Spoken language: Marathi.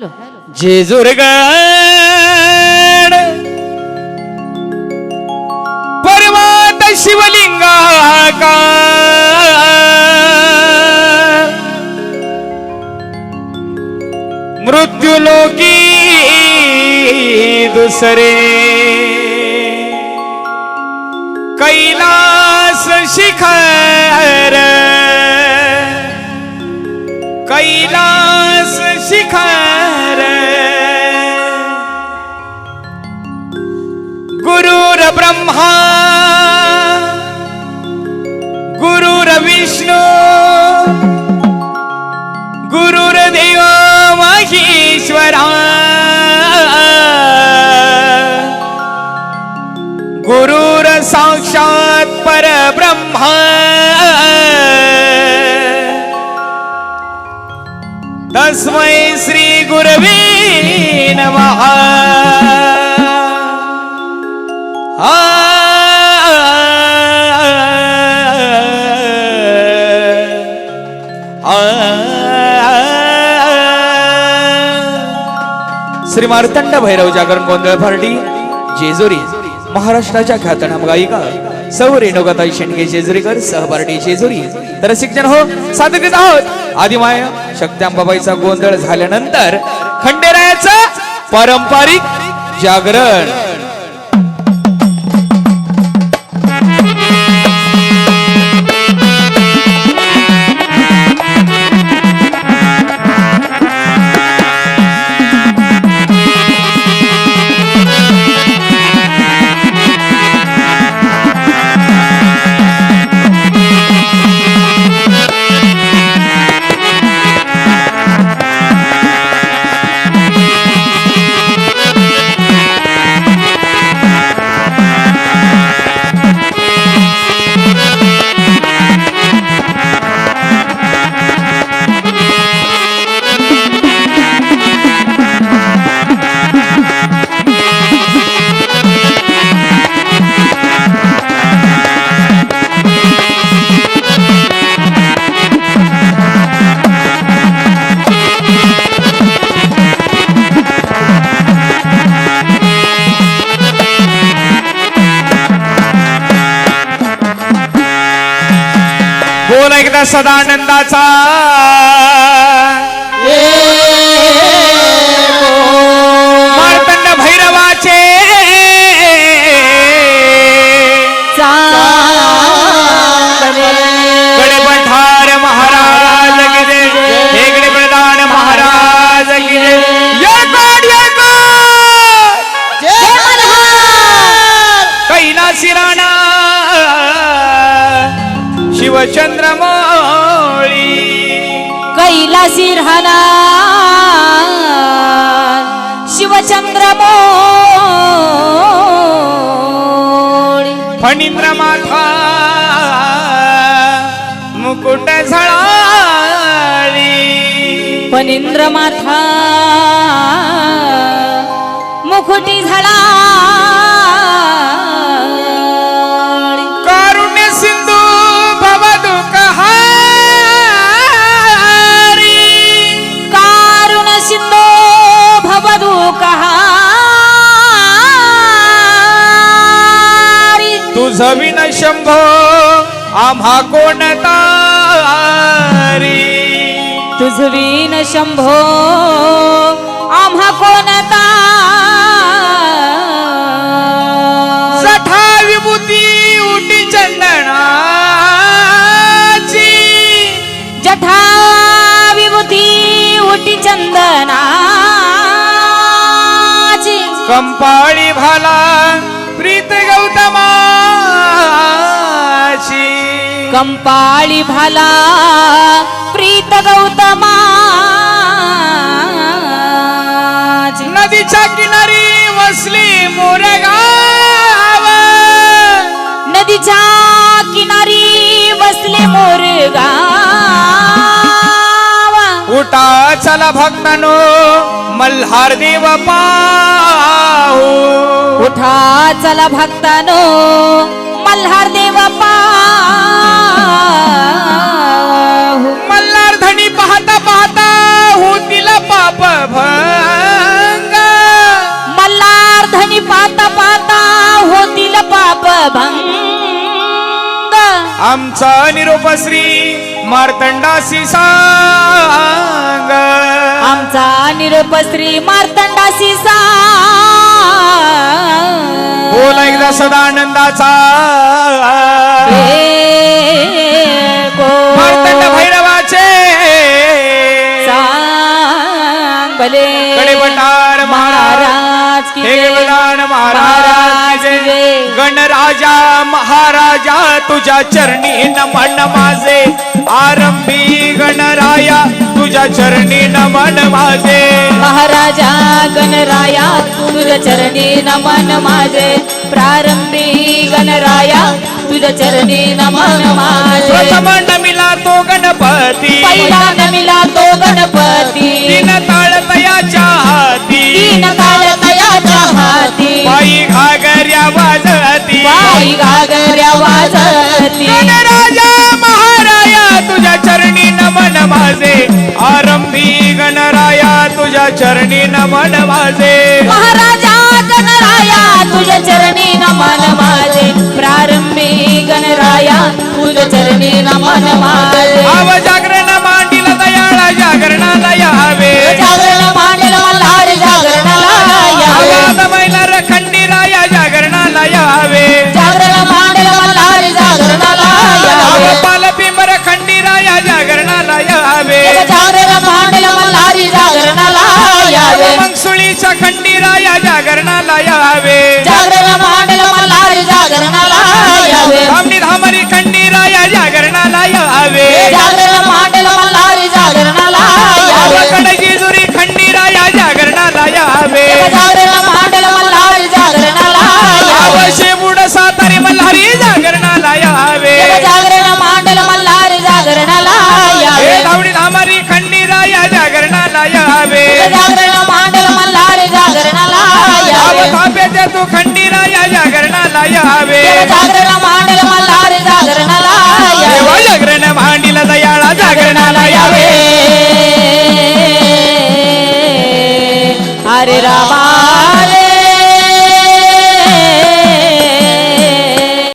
जेजुरगड पर्वत शिवलिंगा का? मृत्युलोकी दुसरे. कैलास शिखर. कैलास शिखर. ब्रह्मा गुरु विष्णू गुरुर्देव महेश्वरा। गुरुर साक्षात परब्रह्मा। तस्मै श्री गुरवे नमः। हा। श्री मार्तंड भैरव जागरण गोंधळ फार्टी जेजुरी महाराष्ट्राच्या ख्यातनाम गायिका सौ रेणुकाताई शेंडगे जेजुरीकर सहपार्टी जेजुरी. तर शिक्षण हो साधकच आहोत. आदिमाय शक्त्यांबाबाईचा गोंधळ झाल्यानंतर खंडेरायाचं पारंपरिक जागरण. सदानंदाचा. मार्तंड भैरवाचे. गडपठार महाराज गिरे हेगडे प्रधान महाराज गिरे कैलासी राणा. शिवचंद्र कैलासी राहणार शिवचंद्र फणींद्र माथा मुकुट झळाळी. पनिंद्र माथा मुखुटी झाला तुझ विन शंभो आम्हा कोण तारी? तुझवीन शंभो आम्हा कोणता जठा विभूती उटी चंदनाची. जठा विभूती उटी चंदनाची. कंपाळी भाला प्रीत गौतमाची कंपाळी भाला प्रीत गौतमाची नदीच्या किनारी वसली मोरगाव. नदीच्या किनारी बसले मोरगाव. उठा चला भक्तानो मल्हार देव पाहू. उठा चला भक्तानो मल्हार देव पाहू. मल्हार धनी पाहता पाहता होतीला पाप भंग. मल्हार धनी पाहता पाहता होतील पाप भंग. आमचा निरोप श्री मार्तंडासी सांग. आमचा निरोप श्री मार्तंडासी सांग. बोला एकदा सदानंदाचा भले कडे महाराज. गणदान महाराज. गणराजा महाराजा तुझ्या चरणी नमन माझे. आरंभी गणराया तुझ्या चरणी नमन माझे. महाराजा गणराया तुझ चरणी नमन माझे. प्रारंभी गणराया तुझ चरणी नमन माझे. प्रथम नमिला तो गणपती. पहिला नमिला बाई गागऱ्या वाजती. गणराजा महाराया तुझ्या चरणी नमन माझे. आरंभी गणराया तुझ्या चरणी नमन माझे. महाराजा गणराया तुझ्या चरणी नमन माझे. प्रारंभी गणराया तुझ्या चरणी नमन माझे. आव खंडीराया जागरणाला यावे. थापेचे तू खंडीराया जागरणाला यावे जागरण मांडल मल्हार जागरणाला यावे देवा जागरण भांडीला दयाळा